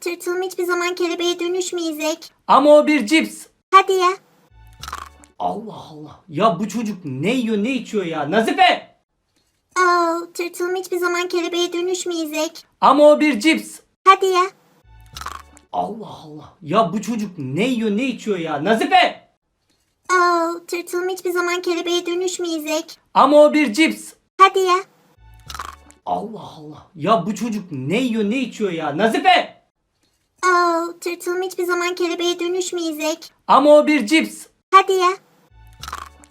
tırtılım hiçbir zaman kelebeğe dönüşmeyecek. Ama o bir cips. Hadi ya. Allah Allah. Ya bu çocuk ne yiyor ne içiyor ya? Nazife. Oo, tırtılım hiçbir zaman kelebeğe dönüşmeyecek. Ama o bir cips. Hadi ya. Allah Allah. Ya bu çocuk ne yiyor ne içiyor ya? Nazife. Oo, tırtılım hiçbir zaman kelebeğe dönüşmeyecek. Ama o bir cips. Hadi ya. Allah Allah. Ya bu çocuk ne yiyor ne içiyor ya? Nazife. Oo, tırtılım hiçbir zaman kelebeğe dönüşmeyecek. Ama o bir cips. Hadi ya.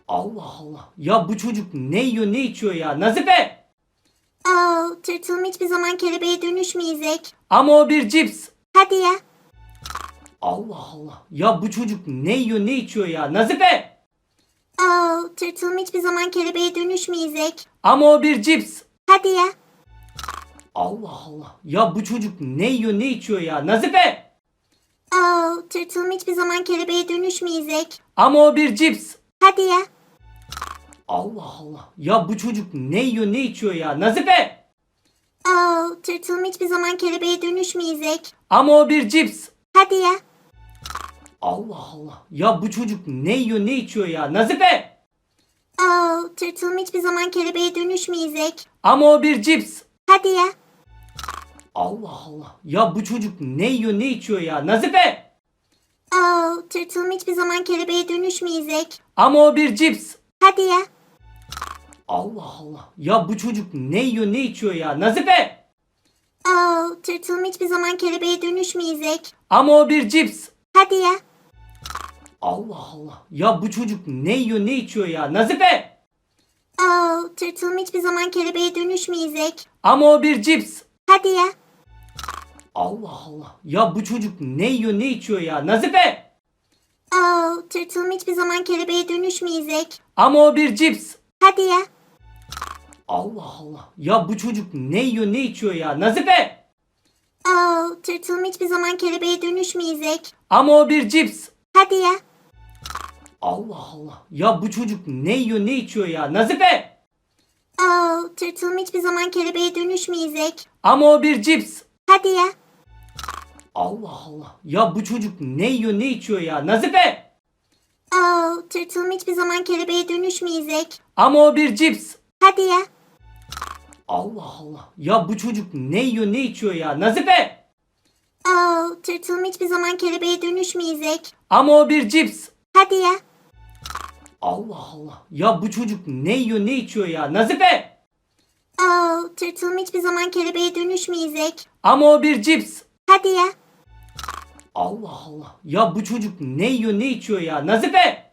Allah Allah. Ya bu çocuk ne yiyor ne içiyor ya? Nazife. Oo, tırtılım hiçbir zaman kelebeğe dönüşmeyecek. Ama o bir cips. Hadi ya. Allah Allah. Ya bu çocuk ne yiyor ne içiyor ya? Nazife. Oo, tırtılım hiçbir zaman kelebeğe dönüşmeyecek. Ama o bir cips. Hadi ya. Allah Allah. Ya bu çocuk ne yiyor ne içiyor ya? Nazife. Oo, tırtılım hiçbir zaman kelebeğe dönüşmeyecek. Ama o bir cips. Hadi ya. Allah Allah. Ya bu çocuk ne yiyor ne içiyor ya? Nazife. Oo, tırtılım hiçbir zaman kelebeğe dönüşmeyecek. Ama o bir cips. Hadi ya. Allah Allah. Ya bu çocuk ne yiyor ne içiyor ya? Nazife. Oo, tırtılım hiçbir zaman kelebeğe dönüşmeyecek. Ama o bir cips. Hadi ya. Allah Allah. Ya bu çocuk ne yiyor ne içiyor ya? Nazife. Oo, tırtılım hiçbir zaman kelebeğe dönüşmeyecek. Ama o bir cips. Hadi ya. Allah Allah. Ya bu çocuk ne yiyor ne içiyor ya? Nazife. Oo, tırtılım hiçbir zaman kelebeğe dönüşmeyecek. Ama o bir cips. Hadi ya. Allah Allah. Ya bu çocuk ne yiyor ne içiyor ya? Nazife. Oo, tırtılım hiçbir zaman kelebeğe dönüşmeyecek. Ama o bir cips. Hadi ya. Allah Allah. Ya bu çocuk ne yiyor ne içiyor ya? Nazife. Oo, tırtılım hiçbir zaman kelebeğe dönüşmeyecek. Ama o bir cips. Hadi ya. Allah Allah. Ya bu çocuk ne yiyor ne içiyor ya? Nazife. Oo, tırtılım hiçbir zaman kelebeğe dönüşmeyecek. Ama o bir cips. Hadi ya. Allah Allah. Ya bu çocuk ne yiyor ne içiyor ya? Nazife. Oo, tırtılım hiçbir zaman kelebeğe dönüşmeyecek. Ama o bir cips. Hadi ya. Allah Allah. Ya bu çocuk ne yiyor ne içiyor ya? Nazife. Oo, tırtılım hiçbir zaman kelebeğe dönüşmeyecek. Ama o bir cips. Hadi ya. Allah Allah. Ya bu çocuk ne yiyor ne içiyor ya? Nazife. Oo, tırtılım hiçbir zaman kelebeğe dönüşmeyecek. Ama o bir cips. Hadi ya. Allah Allah. Ya bu çocuk ne yiyor ne içiyor ya? Nazife. Oo, tırtılım hiçbir zaman kelebeğe dönüşmeyecek. Ama o bir cips. Hadi ya. Allah Allah. Ya bu çocuk ne yiyor ne içiyor ya? Nazife.